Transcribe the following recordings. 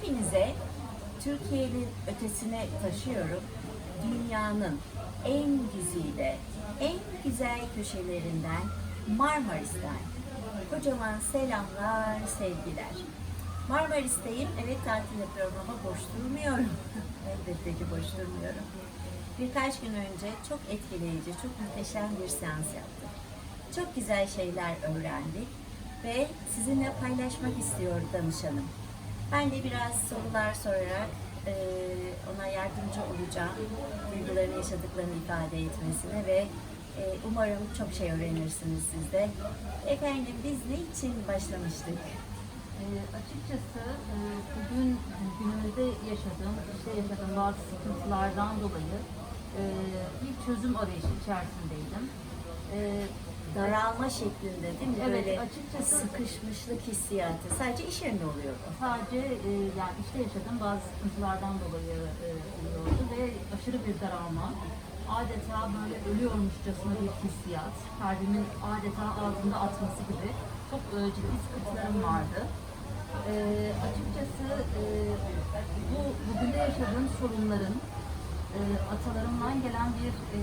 Hepinize Türkiye'nin ötesine taşıyorum. Dünyanın en güzide, en güzel köşelerinden Marmaris'ten kocaman selamlar, sevgiler. Marmaris'teyim. Evet tatil yapıyorum ama boş durmuyorum. Elbette ki boş durmuyorum. Birkaç gün önce çok etkileyici, çok muhteşem bir seans yaptık. Çok güzel şeyler öğrendik ve sizinle paylaşmak istiyor danışanım. Ben de biraz sorular sorarak eee, ona yardımcı olacağım. Duygularını, yaşadıklarını ifade etmesine ve eee, umarım çok şey öğrenirsiniz siz de. Efendim biz ne için başlamıştık? Ee, açıkçası e, bugün günümüzde yaşadığım, işte yaşadığım bazı sıkıntılardan dolayı e, bir çözüm arayışı içerisindeydim. E, Daralma şeklinde değil mi? Evet, Böyle açıkçası- sıkışmışlık hissiyatı. Sadece iş yerinde oluyordu. sadece e, yani işte yaşadığım bazı sıkıntılardan dolayı e, oluyordu ve aşırı bir daralma. Adeta böyle ölüyormuşçasına bir hissiyat. Kalbimin adeta altında atması gibi çok e, ciddi sıkıntılarım vardı. E, açıkçası e, bu bugün yaşadığım sorunların e, atalarımdan gelen bir e,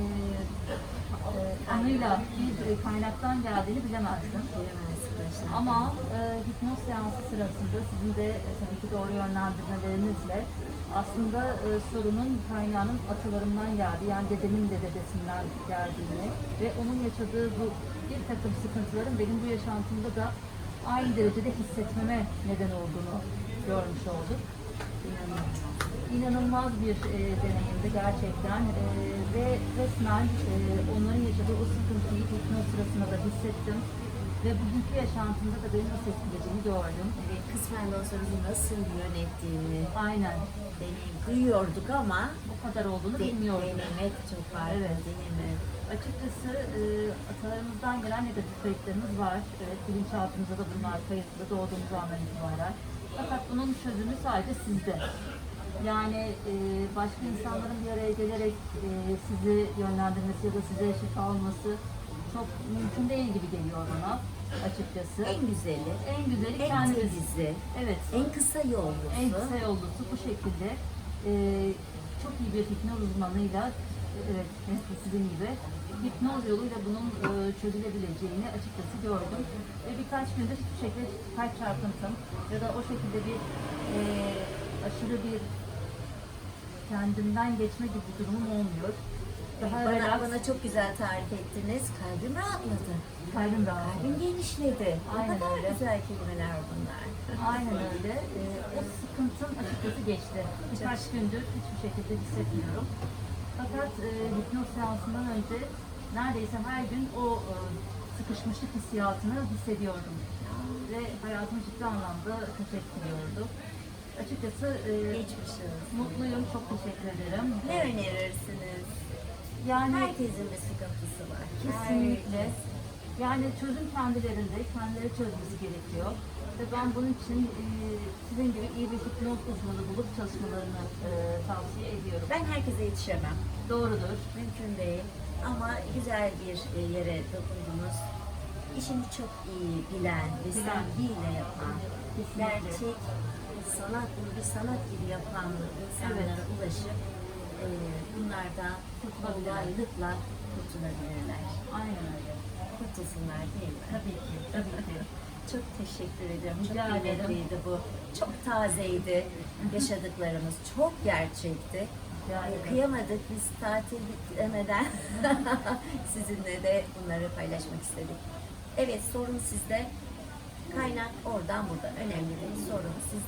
e, anıyla bir e, kaynaktan geldiğini bilemezdim. Bilemezsin. Ama e, hipnoz seansı sırasında sizin de e, tabii ki doğru yönlendirmelerinizle aslında e, sorunun kaynağının atalarımdan geldi. Yani dedemin de dedesinden geldiğini ve onun yaşadığı bu bir takım sıkıntıların benim bu yaşantımda da aynı derecede hissetmeme neden olduğunu görmüş olduk. İnanılmaz bir e, deneyimdi gerçekten E, ve resmen e, onların yaşadığı o sıkıntıyı hipnoz sırasında da hissettim ve bugünkü yaşantımda da beni nasıl etkilediğini gördüm. Evet, kısmen de olsa bizi nasıl yönettiğini Aynen deneyim duyuyorduk ama o kadar olduğunu de, bilmiyordum. denemek çok farklı. Evet. Deneme. Açıkçası e, atalarımızdan gelen negatif kayıtlarımız var. Evet, bilinçaltımızda da bunlar kayıtlı doğduğumuz andan itibaren. Fakat bunun çözümü sadece sizde. Yani e, başka insanların bir araya gelerek e, sizi yönlendirmesi ya da size şifa alması çok mümkün değil gibi geliyor bana açıkçası. En güzeli, En güzeli en kendimiz. temizi, Evet. en kısa yollusu. En kısa yollusu bu şekilde e, çok iyi bir hipnoz uzmanıyla evet sizin gibi hipnoz yoluyla bunun e, çözülebileceğini açıkçası gördüm. Ve birkaç gündür hiçbir şekilde kalp çarpıntım ya da o şekilde bir e, aşırı bir kendimden geçme gibi durumum olmuyor. Daha Bana, relax, bana çok güzel tarif ettiniz. Kalbim rahatladı. kalbim rahat. Kalbim genişledi. Aynen ne kadar öyle. güzel kelimeler bunlar. Aynen öyle. Ee, o sıkıntım açıkçası geçti. Birkaç gündür hiçbir şekilde hissetmiyorum. Fakat e, hipnoz seansından önce neredeyse her gün o e, sıkışmışlık hissiyatını hissediyordum. Ve hayatımı ciddi anlamda kötü etkiliyordu. Açıkçası e, Geçmiş olsun. mutluyum, çok teşekkür ederim. Ne önerirsiniz? Yani Herkesin bir sıkıntısı var. Kesinlikle. Yani çözüm kendilerinde, kendileri çözmesi gerekiyor. Ve ben bunun için e, sizin gibi iyi bir hipnoz uzmanı bulup çalışmalarını e, tavsiye ediyorum. Ben herkese yetişemem. Doğrudur. Mümkün değil. Ama güzel bir e, yere dokundunuz. İşini çok iyi bilen ve Bilen. sevgiyle yapan, Kesinlikle. gerçek sanat, bunu bir sanat gibi yapan insanlara ulaşıp e, bunlardan Kurtulabilirler. kolaylıkla kurtulabilirler. Aynen öyle. Kurtulsunlar değil mi? Tabii ki, tabii ki. Çok teşekkür ederim. Rica çok ederim. kıymetliydi bu. Çok tazeydi yaşadıklarımız. Çok gerçekti. Rica ederim. Kıyamadık biz tatil bitmeden sizinle de bunları paylaşmak istedik. Evet sorun sizde. Kaynak oradan buradan. Önemli değil. Sorun sizde.